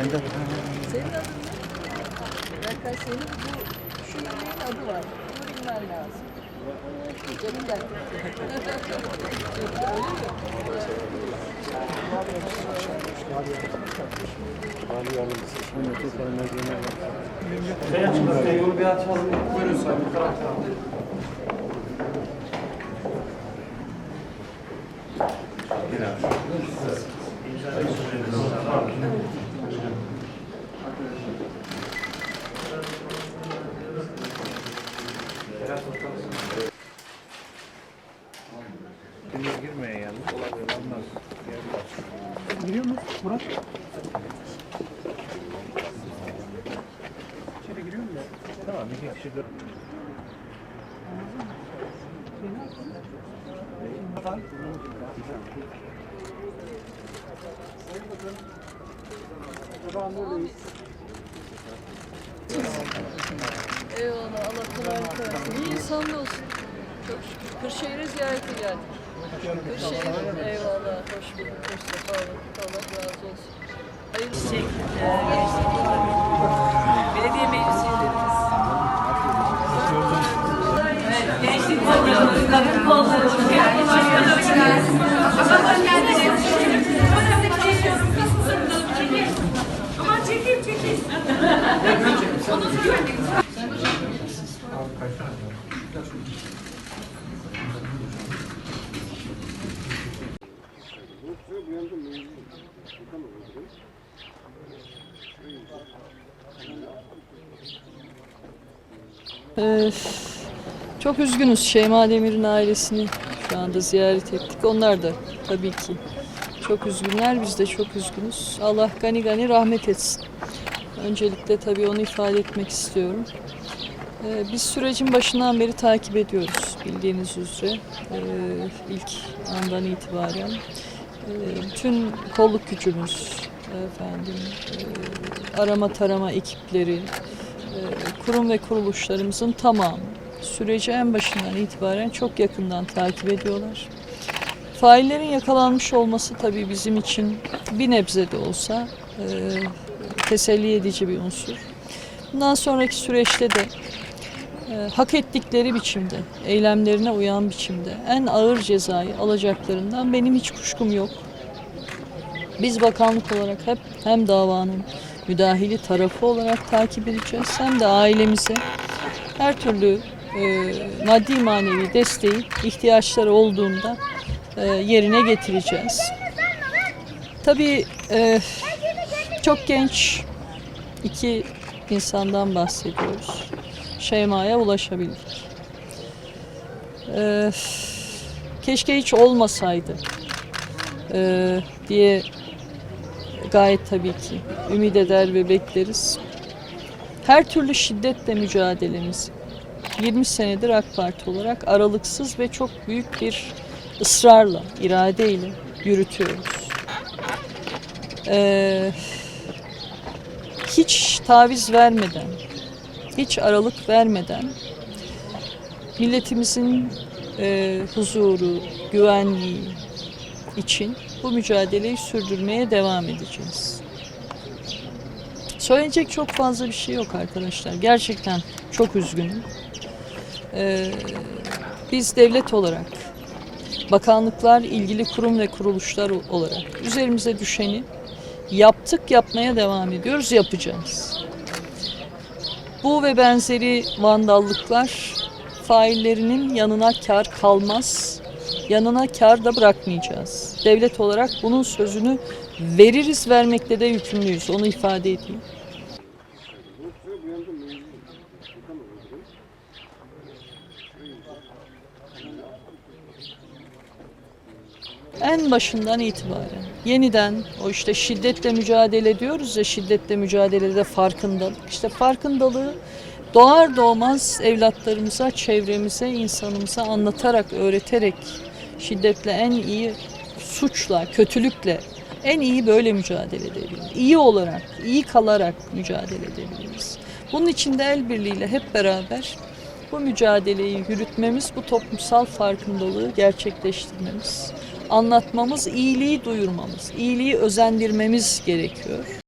Ben de Senin adın ne? Berkay senin bu şu yemeğin adı var. Bunu bilmen lazım. Canım gel. Öyle mi? Ufan'ın merkezine Yolu bir açalım. Buyurun sayın. Bu taraftan. Deniz girmeye yalnız. Olabilir olmaz. Giriyor mu Murat? Tamam iki kişi de. Eyvallah Allah kolaylık versin. İyi insan da olsun. Kırşehir'e ziyarete geldik. Kırşehir eyvallah. Hoş bulduk. Hoş sefa. Allah razı olsun. Hayırlı Şey, Ee, çok üzgünüz Şeyma Demir'in ailesini şu anda ziyaret ettik. Onlar da tabii ki çok üzgünler. Biz de çok üzgünüz. Allah gani gani rahmet etsin. Öncelikle tabii onu ifade etmek istiyorum. Ee, biz sürecin başından beri takip ediyoruz bildiğiniz üzere. Ee, ilk andan itibaren. Ee, bütün kolluk gücümüz, efendim, e, arama tarama ekipleri, kurum ve kuruluşlarımızın tamamı süreci en başından itibaren çok yakından takip ediyorlar. Faillerin yakalanmış olması tabii bizim için bir nebze de olsa e, teselli edici bir unsur. Bundan sonraki süreçte de e, hak ettikleri biçimde, eylemlerine uyan biçimde en ağır cezayı alacaklarından benim hiç kuşkum yok. Biz bakanlık olarak hep hem davanın müdahili tarafı olarak takip edeceğiz hem de ailemize her türlü e, maddi manevi desteği ihtiyaçları olduğunda e, yerine getireceğiz. Tabii e, çok genç iki insandan bahsediyoruz. Şeyma'ya ulaşabildik. E, keşke hiç olmasaydı e, diye gayet tabii ki ümit eder ve bekleriz. Her türlü şiddetle mücadelemizi 20 senedir AK Parti olarak aralıksız ve çok büyük bir ısrarla, iradeyle yürütüyoruz. Ee, hiç taviz vermeden, hiç aralık vermeden milletimizin e, huzuru, güvenliği için bu mücadeleyi sürdürmeye devam edeceğiz. Söyleyecek çok fazla bir şey yok arkadaşlar. Gerçekten çok üzgünüm. Ee, biz devlet olarak, bakanlıklar, ilgili kurum ve kuruluşlar olarak üzerimize düşeni yaptık, yapmaya devam ediyoruz, yapacağız. Bu ve benzeri vandallıklar faillerinin yanına kar kalmaz, yanına kar da bırakmayacağız. Devlet olarak bunun sözünü veririz, vermekte de yükümlüyüz. Onu ifade edeyim. En başından itibaren yeniden o işte şiddetle mücadele ediyoruz ya şiddetle mücadelede farkındalık. İşte farkındalığı doğar doğmaz evlatlarımıza, çevremize, insanımıza anlatarak, öğreterek şiddetle en iyi suçla, kötülükle en iyi böyle mücadele edebiliriz. İyi olarak, iyi kalarak mücadele edebiliriz. Bunun için de el birliğiyle hep beraber bu mücadeleyi yürütmemiz, bu toplumsal farkındalığı gerçekleştirmemiz, anlatmamız, iyiliği duyurmamız, iyiliği özendirmemiz gerekiyor.